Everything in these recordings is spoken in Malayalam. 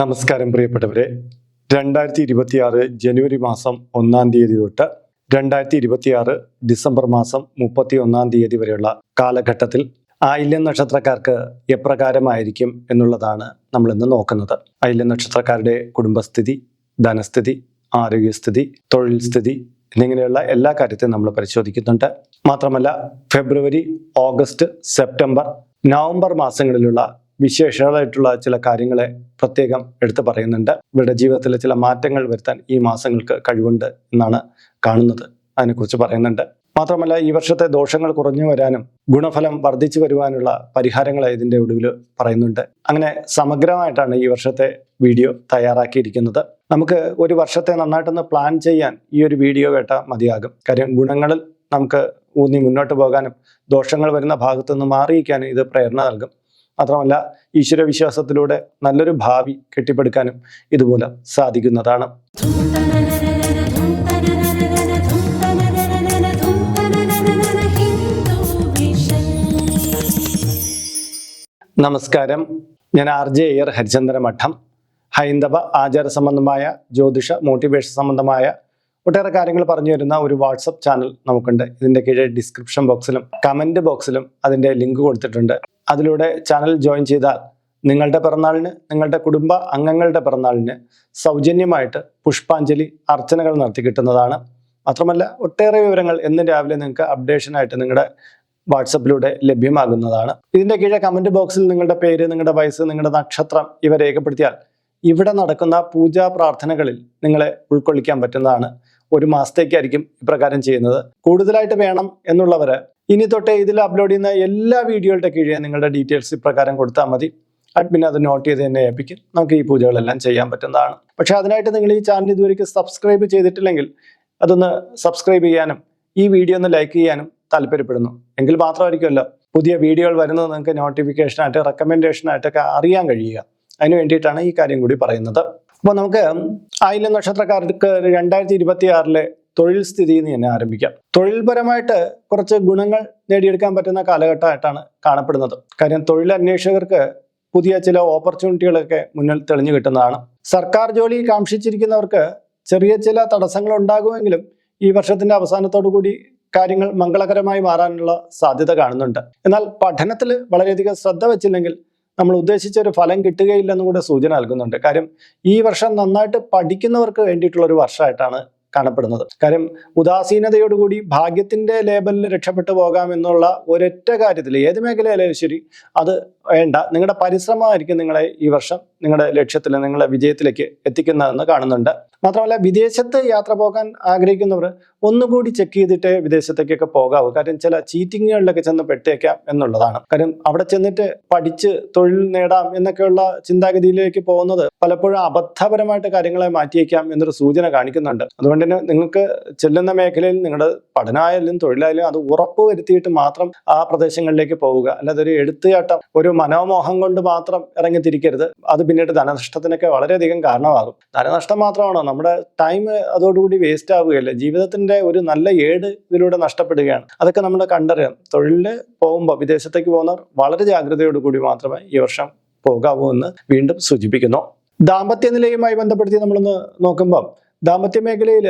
നമസ്കാരം പ്രിയപ്പെട്ടവരെ. രണ്ടായിരത്തി ഇരുപത്തിയാറ് ജനുവരി മാസം ഒന്നാം തീയതി തൊട്ട് രണ്ടായിരത്തി ഇരുപത്തിയാറ് ഡിസംബർ മാസം മുപ്പത്തി ഒന്നാം തീയതി വരെയുള്ള കാലഘട്ടത്തിൽ ആയില്യം നക്ഷത്രക്കാർക്ക് എപ്രകാരമായിരിക്കും എന്നുള്ളതാണ് നമ്മൾ ഇന്ന് നോക്കുന്നത്. ആയില്യം നക്ഷത്രക്കാരുടെ കുടുംബസ്ഥിതി ധനസ്ഥിതി ആരോഗ്യസ്ഥിതി തൊഴിൽ സ്ഥിതി എന്നിങ്ങനെയുള്ള എല്ലാ കാര്യത്തെയും നമ്മൾ പരിശോധിക്കുന്നുണ്ട്. മാത്രമല്ല ഫെബ്രുവരി ഓഗസ്റ്റ് സെപ്റ്റംബർ നവംബർ മാസങ്ങളിലുള്ള വിശേഷങ്ങളായിട്ടുള്ള ചില കാര്യങ്ങളെ പ്രത്യേകം എടുത്തു പറയുന്നുണ്ട്. ഇവരുടെ ജീവിതത്തിലെ ചില മാറ്റങ്ങൾ വരുത്താൻ ഈ മാസങ്ങൾക്ക് കഴിവുണ്ട് എന്നാണ് കാണുന്നത്. അതിനെക്കുറിച്ച് പറയുന്നുണ്ട്. മാത്രമല്ല ഈ വർഷത്തെ ദോഷങ്ങൾ കുറഞ്ഞു വരാനും ഗുണഫലം വർദ്ധിച്ചു വരുവാനുള്ള പരിഹാരങ്ങൾ ഇതിന്റെ ഒടുവിൽ പറയുന്നുണ്ട്. അങ്ങനെ സമഗ്രമായിട്ടാണ് ഈ വർഷത്തെ വീഡിയോ തയ്യാറാക്കിയിരിക്കുന്നത്. നമുക്ക് ഒരു വർഷത്തെ നന്നായിട്ടൊന്ന് പ്ലാൻ ചെയ്യാൻ ഈ ഒരു വീഡിയോ കേട്ടാൽ മതിയാകും. കാര്യം ഗുണങ്ങളിൽ നമുക്ക് ഊന്നി മുന്നോട്ട് പോകാനും ദോഷങ്ങൾ വരുന്ന ഭാഗത്തുനിന്ന് മാറിയിരിക്കാനും ഇത് പ്രേരണ നൽകും. മാത്രമല്ല ഈശ്വരവിശ്വാസത്തിലൂടെ നല്ലൊരു ഭാവി കെട്ടിപ്പടുക്കാനും ഇതുപോലെ സാധിക്കുന്നതാണ്. നമസ്കാരം. ഞാൻ ആർ ജെ എയർ ഹരിചന്ദ്ര മഠം. ഹൈന്ദവ ആചാര സംബന്ധമായ ജ്യോതിഷ മോട്ടിവേഷൻ സംബന്ധമായ ഒട്ടേറെ കാര്യങ്ങൾ പറഞ്ഞു തരുന്ന ഒരു വാട്സപ്പ് ചാനൽ നമുക്കുണ്ട്. ഇതിന്റെ കീഴെ ഡിസ്ക്രിപ്ഷൻ ബോക്സിലും കമന്റ് ബോക്സിലും അതിന്റെ ലിങ്ക് കൊടുത്തിട്ടുണ്ട്. അതിലൂടെ ചാനൽ ജോയിൻ ചെയ്താൽ നിങ്ങളുടെ പിറന്നാളിന് നിങ്ങളുടെ കുടുംബ അംഗങ്ങളുടെ പിറന്നാളിന് സൗജന്യമായിട്ട് പുഷ്പാഞ്ജലി അർച്ചനകൾ നടത്തി കിട്ടുന്നതാണ്. മാത്രമല്ല ഒട്ടേറെ വിവരങ്ങൾ എന്ന് രാവിലെ നിങ്ങൾക്ക് അപ്ഡേഷനായിട്ട് നിങ്ങളുടെ വാട്സപ്പിലൂടെ ലഭ്യമാകുന്നതാണ്. ഇതിന്റെ കീഴെ കമന്റ് ബോക്സിൽ നിങ്ങളുടെ പേര് നിങ്ങളുടെ വയസ്സ് നിങ്ങളുടെ നക്ഷത്രം ഇവ രേഖപ്പെടുത്തിയാൽ ഇവിടെ നടക്കുന്ന പൂജാ പ്രാർത്ഥനകളിൽ നിങ്ങളെ ഉൾക്കൊള്ളിക്കാൻ പറ്റുന്നതാണ്. ഒരു മാസത്തേക്കായിരിക്കും ഇപ്രകാരം ചെയ്യുന്നത്. കൂടുതലായിട്ട് വേണം എന്നുള്ളവര് ഇനി തൊട്ടേ ഇതിൽ അപ്ലോഡ് ചെയ്യുന്ന എല്ലാ വീഡിയോകളുടെ കീഴേ നിങ്ങളുടെ ഡീറ്റെയിൽസ് ഇപ്രകാരം കൊടുത്താൽ മതി. അഡ്മിൻ അത് നോട്ട് ചെയ്ത് തന്നെ ഏൽപ്പിക്കും. നമുക്ക് ഈ പൂജകളെല്ലാം ചെയ്യാൻ പറ്റുന്നതാണ്. പക്ഷെ അതിനായിട്ട് നിങ്ങൾ ഈ ചാനൽ ഇതുവരെയ്ക്ക് സബ്സ്ക്രൈബ് ചെയ്തിട്ടില്ലെങ്കിൽ അതൊന്ന് സബ്സ്ക്രൈബ് ചെയ്യാനും ഈ വീഡിയോ ഒന്ന് ലൈക്ക് ചെയ്യാനും താല്പര്യപ്പെടുന്നു. എങ്കിൽ മാത്രമായിരിക്കുമല്ലോ പുതിയ വീഡിയോകൾ വരുന്നത് നിങ്ങൾക്ക് നോട്ടിഫിക്കേഷനായിട്ട് റെക്കമെൻഡേഷനായിട്ടൊക്കെ അറിയാൻ കഴിയുക. അതിന് വേണ്ടിയിട്ടാണ് ഈ കാര്യം കൂടി പറയുന്നത്. അപ്പോൾ നമുക്ക് ആയില്യം നക്ഷത്രക്കാർക്ക് രണ്ടായിരത്തി ഇരുപത്തി ആറിലെ തൊഴിൽ സ്ഥിതി എന്ന് തന്നെ ആരംഭിക്കാം. തൊഴിൽപരമായിട്ട് കുറച്ച് ഗുണങ്ങൾ നേടിയെടുക്കാൻ പറ്റുന്ന കാലഘട്ടമായിട്ടാണ് കാണപ്പെടുന്നത്. കാര്യം തൊഴിൽ അന്വേഷകർക്ക് പുതിയ ചില ഓപ്പർച്യൂണിറ്റികളൊക്കെ മുന്നിൽ തെളിഞ്ഞു കിട്ടുന്നതാണ്. സർക്കാർ ജോലി കാക്ഷിച്ചിരിക്കുന്നവർക്ക് ചെറിയ ചില തടസ്സങ്ങൾ ഉണ്ടാകുമെങ്കിലും ഈ വർഷത്തിന്റെ അവസാനത്തോടു കൂടി കാര്യങ്ങൾ മംഗളകരമായി മാറാനുള്ള സാധ്യത കാണുന്നുണ്ട്. എന്നാൽ പഠനത്തിൽ വളരെയധികം ശ്രദ്ധ വെച്ചില്ലെങ്കിൽ നമ്മൾ ഉദ്ദേശിച്ച ഒരു ഫലം കിട്ടുകയില്ലെന്നും കൂടെ സൂചന നൽകുന്നുണ്ട്. കാര്യം ഈ വർഷം നന്നായിട്ട് പഠിക്കുന്നവർക്ക് വേണ്ടിയിട്ടുള്ള ഒരു വർഷമായിട്ടാണ് കാണപ്പെടുന്നത്. കാര്യം ഉദാസീനതയോടുകൂടി ഭാഗ്യത്തിന്റെ ലേബലിൽ രക്ഷപ്പെട്ടു പോകാം എന്നുള്ള ഒരൊറ്റ കാര്യത്തിൽ ഏത് മേഖലയിലായാലും ശരി അത് വേണ്ട. നിങ്ങളുടെ പരിശ്രമമായിരിക്കും നിങ്ങളെ ഈ വർഷം നിങ്ങളുടെ ലക്ഷ്യത്തിൽ നിങ്ങളെ വിജയത്തിലേക്ക് എത്തിക്കുന്നതെന്ന് കാണുന്നുണ്ട്. മാത്രമല്ല വിദേശത്ത് യാത്ര പോകാൻ ആഗ്രഹിക്കുന്നവർ ഒന്നുകൂടി ചെക്ക് ചെയ്തിട്ട് വിദേശത്തേക്കൊക്കെ പോകാവൂ. കാര്യം ചില ചീറ്റിങ്ങുകളിലൊക്കെ ചെന്ന് പെട്ടേക്കാം എന്നുള്ളതാണ്. കാര്യം അവിടെ ചെന്നിട്ട് പഠിച്ച് തൊഴിൽ നേടാം എന്നൊക്കെയുള്ള ചിന്താഗതിയിലേക്ക് പോകുന്നത് പലപ്പോഴും അബദ്ധപരമായിട്ട് കാര്യങ്ങളെ മാറ്റിയേക്കാം എന്നൊരു സൂചന കാണിക്കുന്നുണ്ട്. അതുകൊണ്ട് തന്നെ നിങ്ങൾക്ക് ചെല്ലുന്ന മേഖലയിൽ നിങ്ങളുടെ പഠനമായാലും തൊഴിലായാലും അത് ഉറപ്പ് വരുത്തിയിട്ട് മാത്രം ആ പ്രദേശങ്ങളിലേക്ക് പോവുക. അല്ലാതെ ഒരു എടുത്തുചാട്ടം ഒരു മനോമോഹം കൊണ്ട് മാത്രം ഇറങ്ങി ഇറങ്ങിത്തിരിക്കരുത്. അത് പിന്നീട് ധനനഷ്ടത്തിനൊക്കെ വളരെയധികം കാരണമാകും. ധനനഷ്ടം മാത്രമാണോ? നമ്മുടെ ടൈം അതോടുകൂടി വേസ്റ്റ് ആവുകയല്ല? ജീവിതത്തിന്റെ ഒരു നല്ല ഏട് ഇതിലൂടെ നഷ്ടപ്പെടുകയാണ്. അതൊക്കെ നമ്മൾ കണ്ടറിയാം തൊഴിലിന് പോകുമ്പോൾ വിദേശത്തേക്ക് പോകുന്നവർ വളരെ ജാഗ്രതയോടുകൂടി മാത്രമേ ഈ വർഷം പോകാവൂ എന്ന് വീണ്ടും സൂചിപ്പിക്കുന്നു. ദാമ്പത്യ നിലയുമായി ബന്ധപ്പെടുത്തി നമ്മളൊന്ന് നോക്കുമ്പോൾ ദാമ്പത്യ മേഖലയിൽ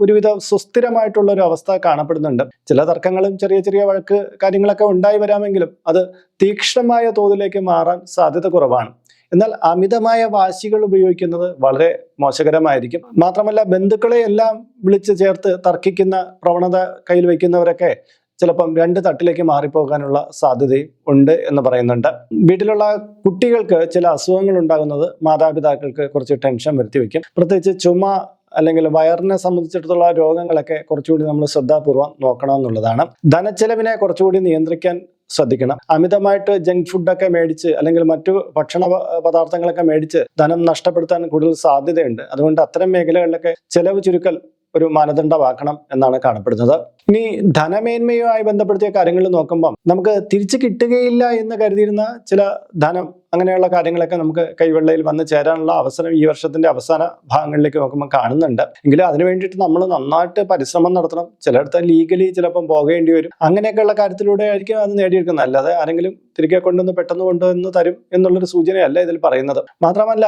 ഒരുവിധ സുസ്ഥിരമായിട്ടുള്ള ഒരു അവസ്ഥ കാണപ്പെടുന്നുണ്ട്. ചില തർക്കങ്ങളും ചെറിയ ചെറിയ വഴക്ക് കാര്യങ്ങളൊക്കെ ഉണ്ടായി വരാമെങ്കിലും അത് തീക്ഷ്ണമായ തോതിലേക്ക് മാറാൻ സാധ്യത കുറവാണ്. എന്നാൽ അമിതമായ വാശികൾ ഉപയോഗിക്കുന്നത് വളരെ മോശകരമായിരിക്കും. മാത്രമല്ല ബന്ധുക്കളെ എല്ലാം വിളിച്ച് ചേർത്ത് തർക്കിക്കുന്ന പ്രവണത കയ്യിൽ വയ്ക്കുന്നവരൊക്കെ ചിലപ്പം രണ്ട് തട്ടിലേക്ക് മാറിപ്പോകാനുള്ള സാധ്യതയും ഉണ്ട് എന്ന് പറയുന്നുണ്ട്. വീട്ടിലുള്ള കുട്ടികൾക്ക് ചില അസുഖങ്ങൾ ഉണ്ടാകുന്നത് മാതാപിതാക്കൾക്ക് കുറച്ച് ടെൻഷൻ വരുത്തി വയ്ക്കും പ്രത്യേകിച്ച് ചുമ അല്ലെങ്കിൽ വയറിനെ സംബന്ധിച്ചിടത്തോളം രോഗങ്ങളൊക്കെ കുറച്ചുകൂടി നമ്മൾ ശ്രദ്ധാപൂർവം നോക്കണമെന്നുള്ളതാണ്. ധനച്ചെലവിനെ കുറച്ചുകൂടി നിയന്ത്രിക്കാൻ ശ്രദ്ധിക്കണം. അമിതമായിട്ട് ജങ്ക് ഫുഡൊക്കെ മേടിച്ച് അല്ലെങ്കിൽ മറ്റു ഭക്ഷണ പദാർത്ഥങ്ങളൊക്കെ മേടിച്ച് ധനം നഷ്ടപ്പെടുത്താൻ കൂടുതൽ സാധ്യതയുണ്ട്. അതുകൊണ്ട് അത്തരം മേഖലകളിലൊക്കെ ചെലവ് ചുരുക്കൽ ഒരു മാനദണ്ഡമാക്കണം എന്നാണ് കാണപ്പെടുന്നത്. ഇനി ധനമേന്മയുമായി ബന്ധപ്പെടുത്തിയ കാര്യങ്ങൾ നോക്കുമ്പം നമുക്ക് തിരിച്ചു കിട്ടുകയില്ല എന്ന് കരുതിയിരുന്ന ചില ധനം അങ്ങനെയുള്ള കാര്യങ്ങളൊക്കെ നമുക്ക് കൈവെള്ളയിൽ വന്ന് ചേരാനുള്ള അവസരം ഈ വർഷത്തിന്റെ അവസാന ഭാഗങ്ങളിലേക്ക് നോക്കുമ്പോൾ കാണുന്നുണ്ട്. എങ്കിലും അതിനു വേണ്ടിയിട്ട് നമ്മൾ നന്നായിട്ട് പരിശ്രമം നടത്തണം. ചിലയിടത്ത് ലീഗലി ചിലപ്പം പോകേണ്ടി വരും. അങ്ങനെയൊക്കെയുള്ള കാര്യത്തിലൂടെ ആയിരിക്കും അത് നേടിയെടുക്കുന്നത്. അല്ലാതെ ആരെങ്കിലും തിരികെ കൊണ്ടുവന്ന് പെട്ടെന്ന് കൊണ്ടുവന്ന് തരും എന്നുള്ളൊരു സൂചനയല്ല ഇതിൽ പറയുന്നത്. മാത്രമല്ല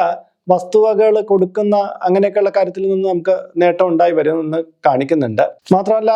വസ്തുവകകൾ കൊടുക്കുന്ന അങ്ങനെയൊക്കെയുള്ള കാര്യത്തിൽ നിന്ന് നമുക്ക് നേട്ടം ഉണ്ടായി വരുമെന്ന് കാണിക്കുന്നുണ്ട്. മാത്രമല്ല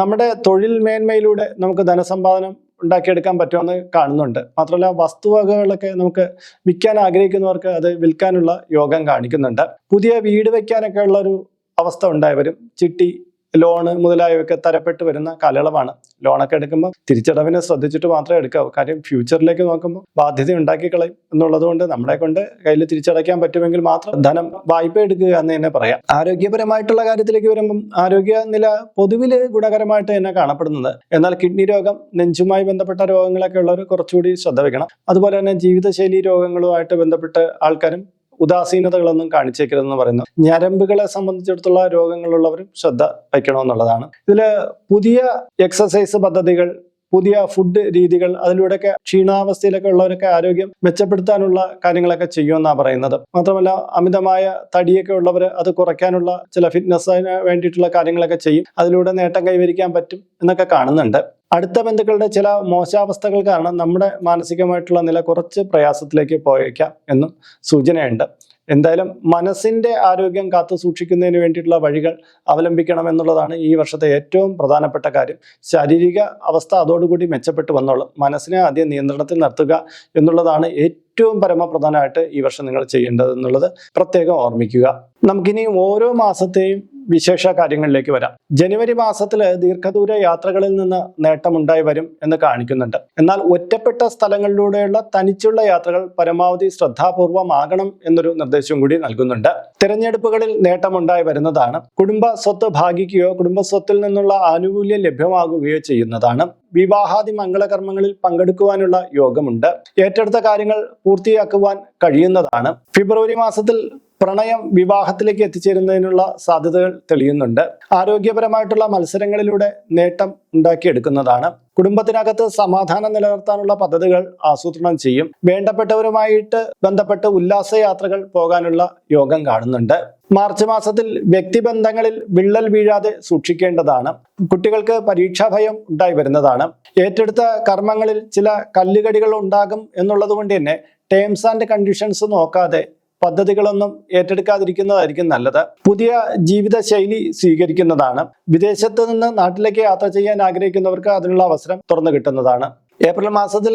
നമ്മുടെ തൊഴിൽ മേന്മയിലൂടെ നമുക്ക് ധനസമ്പാദനം ഉണ്ടാക്കിയെടുക്കാൻ പറ്റുമെന്ന് കാണുന്നുണ്ട്. മാത്രമല്ല വസ്തുവകകളൊക്കെ നമുക്ക് വിൽക്കാൻ ആഗ്രഹിക്കുന്നവർക്ക് അത് വിൽക്കാനുള്ള യോഗം കാണിക്കുന്നുണ്ട്. പുതിയ വീട് വയ്ക്കാനൊക്കെ ഉള്ള ഒരു അവസ്ഥ ഉണ്ടായി വരും. ചിട്ടി ലോണ് മുതലായവയൊക്കെ തരപ്പെട്ട് വരുന്ന കാലയളവാണ്. ലോണൊക്കെ എടുക്കുമ്പോൾ തിരിച്ചടവിനെ ശ്രദ്ധിച്ചിട്ട് മാത്രമേ എടുക്കാവൂ. കാര്യം ഫ്യൂച്ചറിലേക്ക് നോക്കുമ്പോൾ ബാധ്യത ഉണ്ടാക്കി കളയും എന്നുള്ളത് കൊണ്ട് നമ്മളെ കൊണ്ട് കയ്യിൽ തിരിച്ചടയ്ക്കാൻ പറ്റുമെങ്കിൽ മാത്രം ധനം വായ്പ എടുക്കുക എന്ന് തന്നെ പറയാം. ആരോഗ്യപരമായിട്ടുള്ള കാര്യത്തിലേക്ക് വരുമ്പം ആരോഗ്യ നില പൊതുവിൽ ഗുണകരമായിട്ട് തന്നെ കാണപ്പെടുന്നത്. എന്നാൽ കിഡ്നി രോഗം നെഞ്ചുമായി ബന്ധപ്പെട്ട രോഗങ്ങളൊക്കെ ഉള്ളവർ കുറച്ചുകൂടി ശ്രദ്ധ വെക്കണം. അതുപോലെ തന്നെ ജീവിതശൈലി രോഗങ്ങളുമായിട്ട് ബന്ധപ്പെട്ട് ആൾക്കാരും ഉദാസീനതകളൊന്നും കാണിച്ചേക്കരുതെന്ന് പറയുന്നു. ഞരമ്പുകളെ സംബന്ധിച്ചിടത്തോളം രോഗങ്ങളുള്ളവരും ശ്രദ്ധ വയ്ക്കണമെന്നുള്ളതാണ്. ഇതിൽ പുതിയ എക്സസൈസ് പദ്ധതികൾ പുതിയ ഫുഡ് രീതികൾ അതിലൂടെയൊക്കെ ക്ഷീണാവസ്ഥയിലൊക്കെ ഉള്ളവരൊക്കെ ആരോഗ്യം മെച്ചപ്പെടുത്താനുള്ള കാര്യങ്ങളൊക്കെ ചെയ്യുമെന്നാണ് പറയുന്നത്. മാത്രമല്ല അമിതമായ തടിയൊക്കെ ഉള്ളവർ അത് കുറയ്ക്കാനുള്ള ചില ഫിറ്റ്നസ്സിന് വേണ്ടിയിട്ടുള്ള കാര്യങ്ങളൊക്കെ ചെയ്യും. അതിലൂടെ നേട്ടം കൈവരിക്കാൻ പറ്റും എന്നൊക്കെ കാണുന്നുണ്ട്. അടുത്ത ബന്ധുക്കളുടെ ചില മോശാവസ്ഥകൾ കാരണം നമ്മുടെ മാനസികമായിട്ടുള്ള നില കുറച്ച് പ്രയാസത്തിലേക്ക് പോയേക്കാം എന്നും സൂചനയുണ്ട്. എന്തായാലും മനസ്സിന്റെ ആരോഗ്യം കാത്തു സൂക്ഷിക്കുന്നതിന് വേണ്ടിയിട്ടുള്ള വഴികൾ അവലംബിക്കണം എന്നുള്ളതാണ് ഈ വർഷത്തെ ഏറ്റവും പ്രധാനപ്പെട്ട കാര്യം. ശാരീരിക അവസ്ഥ അതോടുകൂടി മെച്ചപ്പെട്ടു വന്നോളും. മനസ്സിനെ ആദ്യം നിയന്ത്രണത്തിൽ നിർത്തുക എന്നുള്ളതാണ് ഏറ്റവും പരമപ്രധാനമായിട്ട് ഈ വർഷം നിങ്ങൾ ചെയ്യേണ്ടത് എന്നുള്ളത് പ്രത്യേകം ഓർമ്മിക്കുക. നമുക്കിനി ഓരോ മാസത്തെയും വിശേഷ കാര്യങ്ങളിലേക്ക് വരാം. ജനുവരി മാസത്തിൽ ദീർഘദൂര യാത്രകളിൽ നിന്ന് നേട്ടമുണ്ടായി വരും എന്ന് കാണിക്കുന്നുണ്ട്. എന്നാൽ ഒറ്റപ്പെട്ട സ്ഥലങ്ങളിലൂടെയുള്ള തനിച്ചുള്ള യാത്രകൾ പരമാവധി ശ്രദ്ധാപൂർവമാകണം എന്നൊരു നിർദ്ദേശവും കൂടി നൽകുന്നുണ്ട്. തിരഞ്ഞെടുപ്പുകളിൽ നേട്ടമുണ്ടായി വരുന്നതാണ്. കുടുംബ സ്വത്ത് ഭാഗിക്കുകയോ കുടുംബ സ്വത്തിൽ നിന്നുള്ള ആനുകൂല്യം ലഭ്യമാകുകയോ ചെയ്യുന്നതാണ്. വിവാഹാദി മംഗളകർമ്മങ്ങളിൽ പങ്കെടുക്കുവാനുള്ള യോഗമുണ്ട്. ഏറ്റെടുത്ത കാര്യങ്ങൾ പൂർത്തിയാക്കുവാൻ കഴിയുന്നതാണ്. ഫെബ്രുവരി മാസത്തിൽ പ്രണയം വിവാഹത്തിലേക്ക് എത്തിച്ചേരുന്നതിനുള്ള സാധ്യതകൾ തെളിയുന്നുണ്ട്. ആരോഗ്യപരമായിട്ടുള്ള മത്സരങ്ങളിലൂടെ നേട്ടം ഉണ്ടാക്കിയെടുക്കുന്നതാണ്. കുടുംബത്തിനകത്ത് സമാധാനം നിലനിർത്താനുള്ള പദ്ധതികൾ ആസൂത്രണം ചെയ്യും. വേണ്ടപ്പെട്ടവരുമായിട്ട് ബന്ധപ്പെട്ട് ഉല്ലാസയാത്രകൾ പോകാനുള്ള യോഗം കാണുന്നുണ്ട്. മാർച്ച് മാസത്തിൽ വ്യക്തിബന്ധങ്ങളിൽ വിള്ളൽ വീഴാതെ സൂക്ഷിക്കേണ്ടതാണ്. കുട്ടികൾക്ക് പരീക്ഷാഭയം ഉണ്ടായി വരുന്നതാണ്. ഏറ്റെടുത്ത കർമ്മങ്ങളിൽ ചില കല്ലുകടികൾ ഉണ്ടാകും എന്നുള്ളത് കൊണ്ട് തന്നെ ടേംസ് ആൻഡ് കണ്ടീഷൻസ് നോക്കാതെ പദ്ധതികളൊന്നും ഏറ്റെടുക്കാതിരിക്കുന്നതായിരിക്കും നല്ലത്. പുതിയ ജീവിതശൈലി സ്വീകരിക്കുന്നതാണ്. വിദേശത്ത് നിന്ന് നാട്ടിലേക്ക് യാത്ര ചെയ്യാൻ ആഗ്രഹിക്കുന്നവർക്ക് അതിനുള്ള അവസരം തുറന്നു കിട്ടുന്നതാണ്. ഏപ്രിൽ മാസത്തിൽ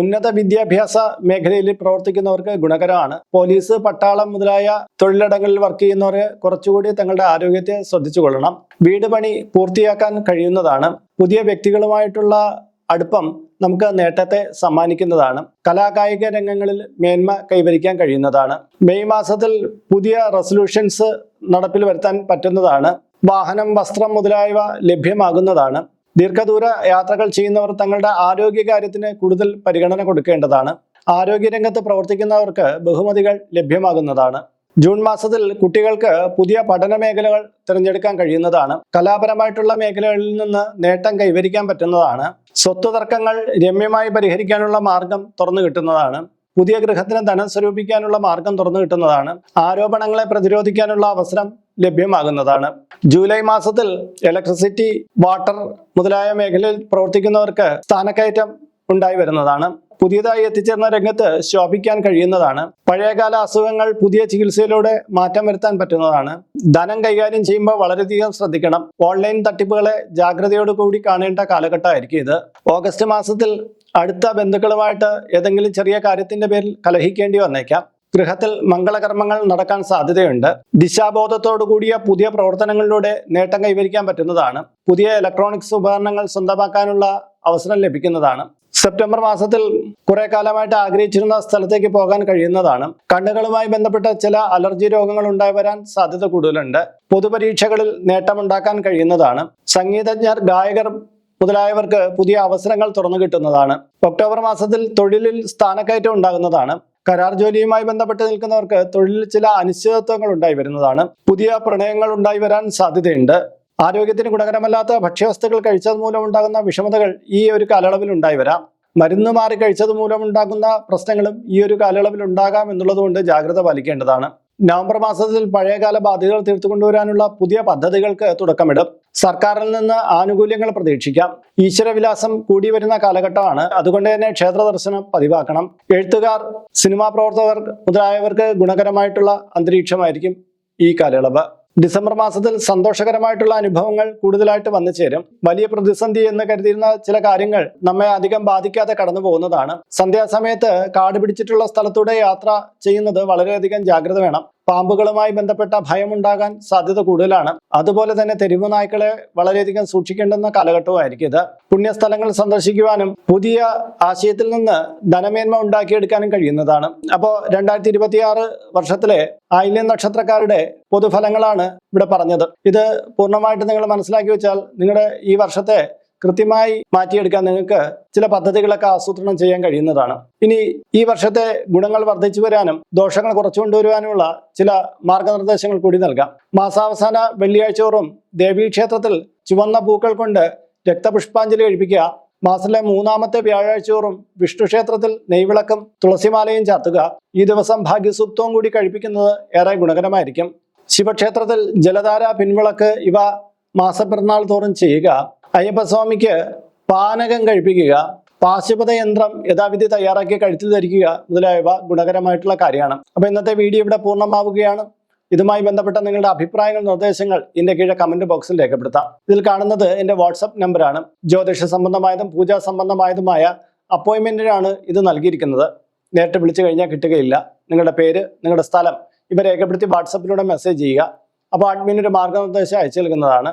ഉന്നത വിദ്യാഭ്യാസ മേഖലയിൽ പ്രവർത്തിക്കുന്നവർക്ക് ഗുണകരമാണ്. പോലീസ് പട്ടാളം മുതലായ തൊഴിലിടങ്ങളിൽ വർക്ക് ചെയ്യുന്നവർ കുറച്ചുകൂടി തങ്ങളുടെ ആരോഗ്യത്തെ ശ്രദ്ധിച്ചു കൊള്ളണം വീട് പണി പൂർത്തിയാക്കാൻ കഴിയുന്നതാണ്. പുതിയ വ്യക്തികളുമായിട്ടുള്ള അടുപ്പം നമുക്ക് നേട്ടത്തെ സമ്മാനിക്കുന്നതാണ്. കലാകായിക രംഗങ്ങളിൽ മേന്മ കൈവരിക്കാൻ കഴിയുന്നതാണ്. മെയ് മാസത്തിൽ പുതിയ റെസൊല്യൂഷൻസ് നടപ്പിൽ വരുത്താൻ പറ്റുന്നതാണ്. വാഹനം വസ്ത്രം മുതലായവ ലഭ്യമാകുന്നതാണ്. ദീർഘദൂര യാത്രകൾ ചെയ്യുന്നവർ തങ്ങളുടെ ആരോഗ്യകാര്യത്തിന് കൂടുതൽ പരിഗണന കൊടുക്കേണ്ടതാണ്. ആരോഗ്യരംഗത്ത് പ്രവർത്തിക്കുന്നവർക്ക് ബഹുമതികൾ ലഭ്യമാകുന്നതാണ്. ജൂൺ മാസത്തിൽ കുട്ടികൾക്ക് പുതിയ പഠന മേഖലകൾ തിരഞ്ഞെടുക്കാൻ കഴിയുന്നതാണ്. കലാപരമായിട്ടുള്ള മേഖലകളിൽ നിന്ന് നേട്ടം കൈവരിക്കാൻ പറ്റുന്നതാണ്. സ്വത്ത് തർക്കങ്ങൾ രമ്യമായി പരിഹരിക്കാനുള്ള മാർഗം തുറന്നു കിട്ടുന്നതാണ്. പുതിയ ഗൃഹത്തിന് ധനം സ്വരൂപിക്കാനുള്ള മാർഗം തുറന്നു കിട്ടുന്നതാണ്. ആരോപണങ്ങളെ പ്രതിരോധിക്കാനുള്ള അവസരം ലഭ്യമാകുന്നതാണ്. ജൂലൈ മാസത്തിൽ ഇലക്ട്രിസിറ്റി വാട്ടർ മുതലായ മേഖലയിൽ പ്രവർത്തിക്കുന്നവർക്ക് സ്ഥാനക്കയറ്റം ഉണ്ടായി വരുന്നതാണ്. പുതിയതായി എത്തിച്ചേർന്ന രംഗത്ത് ശോഭിക്കാൻ കഴിയുന്നതാണ്. പഴയകാല അസുഖങ്ങൾ പുതിയ ചികിത്സയിലൂടെ മാറ്റം വരുത്താൻ പറ്റുന്നതാണ്. ധനം കൈകാര്യം ചെയ്യുമ്പോൾ വളരെയധികം ശ്രദ്ധിക്കണം. ഓൺലൈൻ തട്ടിപ്പുകളെ ജാഗ്രതയോട് കൂടി കാണേണ്ട കാലഘട്ടമായിരിക്കും ഇത്. ഓഗസ്റ്റ് മാസത്തിൽ അടുത്ത ബന്ധുക്കളുമായിട്ട് ഏതെങ്കിലും ചെറിയ കാര്യത്തിന്റെ പേരിൽ കലഹിക്കേണ്ടി വന്നേക്കാം. ഗൃഹത്തിൽ മംഗളകർമ്മങ്ങൾ നടക്കാൻ സാധ്യതയുണ്ട്. ദിശാബോധത്തോടു കൂടിയ പുതിയ പ്രവർത്തനങ്ങളിലൂടെ നേട്ടം കൈവരിക്കാൻ പറ്റുന്നതാണ്. പുതിയ ഇലക്ട്രോണിക്സ് ഉപകരണങ്ങൾ സ്വന്തമാക്കാനുള്ള അവസരം ലഭിക്കുന്നതാണ്. സെപ്റ്റംബർ മാസത്തിൽ കുറെ കാലമായിട്ട് ആഗ്രഹിച്ചിരുന്ന സ്ഥലത്തേക്ക് പോകാൻ കഴിയുന്നതാണ്. കണ്ണുകളുമായി ബന്ധപ്പെട്ട ചില അലർജി രോഗങ്ങൾ ഉണ്ടായി വരാൻ സാധ്യത കൂടുതലുണ്ട്. പൊതുപരീക്ഷകളിൽ നേട്ടമുണ്ടാക്കാൻ കഴിയുന്നതാണ്. സംഗീതജ്ഞർ ഗായകർ മുതലായവർക്ക് പുതിയ അവസരങ്ങൾ തുറന്നു കിട്ടുന്നതാണ്. ഒക്ടോബർ മാസത്തിൽ തൊഴിലിൽ സ്ഥാനക്കയറ്റം ഉണ്ടാകുന്നതാണ്. കരാർ ജോലിയുമായി ബന്ധപ്പെട്ട് നിൽക്കുന്നവർക്ക് തൊഴിലിൽ ചില അനിശ്ചിതത്വങ്ങൾ ഉണ്ടായി വരുന്നതാണ്. പുതിയ പ്രണയങ്ങൾ ഉണ്ടായി വരാൻ സാധ്യതയുണ്ട്. ആരോഗ്യത്തിന് ഗുണകരമല്ലാത്ത ഭക്ഷ്യവസ്തുക്കൾ കഴിച്ചത് മൂലം ഉണ്ടാകുന്ന വിഷമതകൾ ഈ ഒരു കാലയളവിൽ ഉണ്ടായി വരാം. മരുന്ന് മാറി കഴിച്ചത് മൂലം ഉണ്ടാകുന്ന പ്രശ്നങ്ങളും ഈ ഒരു കാലയളവിൽ ഉണ്ടാകാം എന്നുള്ളതുകൊണ്ട് ജാഗ്രത പാലിക്കേണ്ടതാണ്. നവംബർ മാസത്തിൽ പഴയകാല ബാധ്യതകൾ തീർത്തുകൊണ്ടുവരാനുള്ള പുതിയ പദ്ധതികൾക്ക് തുടക്കമിടും. സർക്കാരിൽ നിന്ന് ആനുകൂല്യങ്ങൾ പ്രതീക്ഷിക്കാം. ഈശ്വരവിലാസം കൂടി വരുന്ന കാലഘട്ടമാണ്. അതുകൊണ്ട് തന്നെ ക്ഷേത്ര ദർശനം പതിവാക്കണം. എഴുത്തുകാർ സിനിമാ പ്രവർത്തകർ മുതലായവർക്ക് ഗുണകരമായിട്ടുള്ള അന്തരീക്ഷമായിരിക്കും ഈ കാലയളവ്. ഡിസംബർ മാസത്തിൽ സന്തോഷകരമായിട്ടുള്ള അനുഭവങ്ങൾ കൂടുതലായിട്ട് വന്നു ചേരും. വലിയ പ്രതിസന്ധി എന്ന് കരുതിയിരുന്ന ചില കാര്യങ്ങൾ നമ്മെ അധികം ബാധിക്കാതെ കടന്നു പോകുന്നതാണ്. സന്ധ്യാസമയത്ത് കാട് പിടിച്ചിട്ടുള്ള സ്ഥലത്തൂടെ യാത്ര ചെയ്യുന്നത് വളരെയധികം ജാഗ്രത വേണം. പാമ്പുകളുമായി ബന്ധപ്പെട്ട ഭയമുണ്ടാകാൻ സാധ്യത കൂടുതലാണ്. അതുപോലെ തന്നെ തെരുവ് നായ്ക്കളെ വളരെയധികം സൂക്ഷിക്കേണ്ടുന്ന കാലഘട്ടവുമായിരിക്കും ഇത്. പുണ്യസ്ഥലങ്ങൾ സന്ദർശിക്കുവാനും പുതിയ ആശയത്തിൽ നിന്ന് ധനമേന്മ ഉണ്ടാക്കിയെടുക്കാനും കഴിയുന്നതാണ്. അപ്പോൾ രണ്ടായിരത്തി ഇരുപത്തിയാറ് വർഷത്തിലെ ആയില്യം നക്ഷത്രക്കാരുടെ പൊതുഫലങ്ങളാണ് ഇവിടെ പറഞ്ഞത്. ഇത് പൂർണമായിട്ട് നിങ്ങൾ മനസ്സിലാക്കി വെച്ചാൽ നിങ്ങളുടെ ഈ വർഷത്തെ കൃത്യമായി മാറ്റിയെടുക്കാൻ നിങ്ങൾക്ക് ചില പദ്ധതികളൊക്കെ ആസൂത്രണം ചെയ്യാൻ കഴിയുന്നതാണ്. ഇനി ഈ വർഷത്തെ ഗുണങ്ങൾ വർദ്ധിച്ചു വരാനും ദോഷങ്ങൾ കുറച്ചു കൊണ്ടുവരുവാനുമുള്ള ചില മാർഗനിർദ്ദേശങ്ങൾ കൂടി നൽകാം. മാസാവസാന വെള്ളിയാഴ്ചയോറും ദേവീക്ഷേത്രത്തിൽ ചുവന്ന പൂക്കൾ കൊണ്ട് രക്തപുഷ്പാഞ്ജലി കഴിപ്പിക്കുക മാസത്തിലെ മൂന്നാമത്തെ വ്യാഴാഴ്ചയോറും വിഷ്ണു ക്ഷേത്രത്തിൽ നെയ്വിളക്കും തുളസിമാലയും ചാർത്തുക ഈ ദിവസം ഭാഗ്യസൂക്തവും കൂടി കഴിപ്പിക്കുന്നത് ഏറെ ഗുണകരമായിരിക്കും. ശിവക്ഷേത്രത്തിൽ ജലധാര പിൻവിളക്ക് ഇവ മാസപ്പിറന്നാൾ തോറും ചെയ്യുക അയ്യപ്പസ്വാമിക്ക് പാനകം കഴിപ്പിക്കുക പാശുപത യന്ത്രം യഥാവിധി തയ്യാറാക്കി കഴുത്തിൽ ധരിക്കുക മുതലായവ ഗുണകരമായിട്ടുള്ള കാര്യമാണ്. അപ്പോൾ ഇന്നത്തെ വീഡിയോ ഇവിടെ പൂർണമാവുകയാണ്. ഇതുമായി ബന്ധപ്പെട്ട നിങ്ങളുടെ അഭിപ്രായങ്ങൾ നിർദ്ദേശങ്ങൾ ഇതിന്റെ കീഴെ കമന്റ് ബോക്സിൽ രേഖപ്പെടുത്താം. ഇതിൽ കാണുന്നത് എന്റെ വാട്സപ്പ് നമ്പറാണ് ജ്യോതിഷ സംബന്ധമായതും പൂജാ സംബന്ധമായതുമായ അപ്പോയിന്റ്മെന്റിനാണ് ഇത് നൽകിയിരിക്കുന്നത്. നേരിട്ട് വിളിച്ചു കഴിഞ്ഞാൽ കിട്ടുകയില്ല. നിങ്ങളുടെ പേര് നിങ്ങളുടെ സ്ഥലം ഇവ രേഖപ്പെടുത്തി വാട്സപ്പിലൂടെ മെസ്സേജ് ചെയ്യുക. അപ്പോൾ അഡ്മിൻ ഒരു മാർഗനിർദ്ദേശം അയച്ചു നൽകുന്നതാണ്.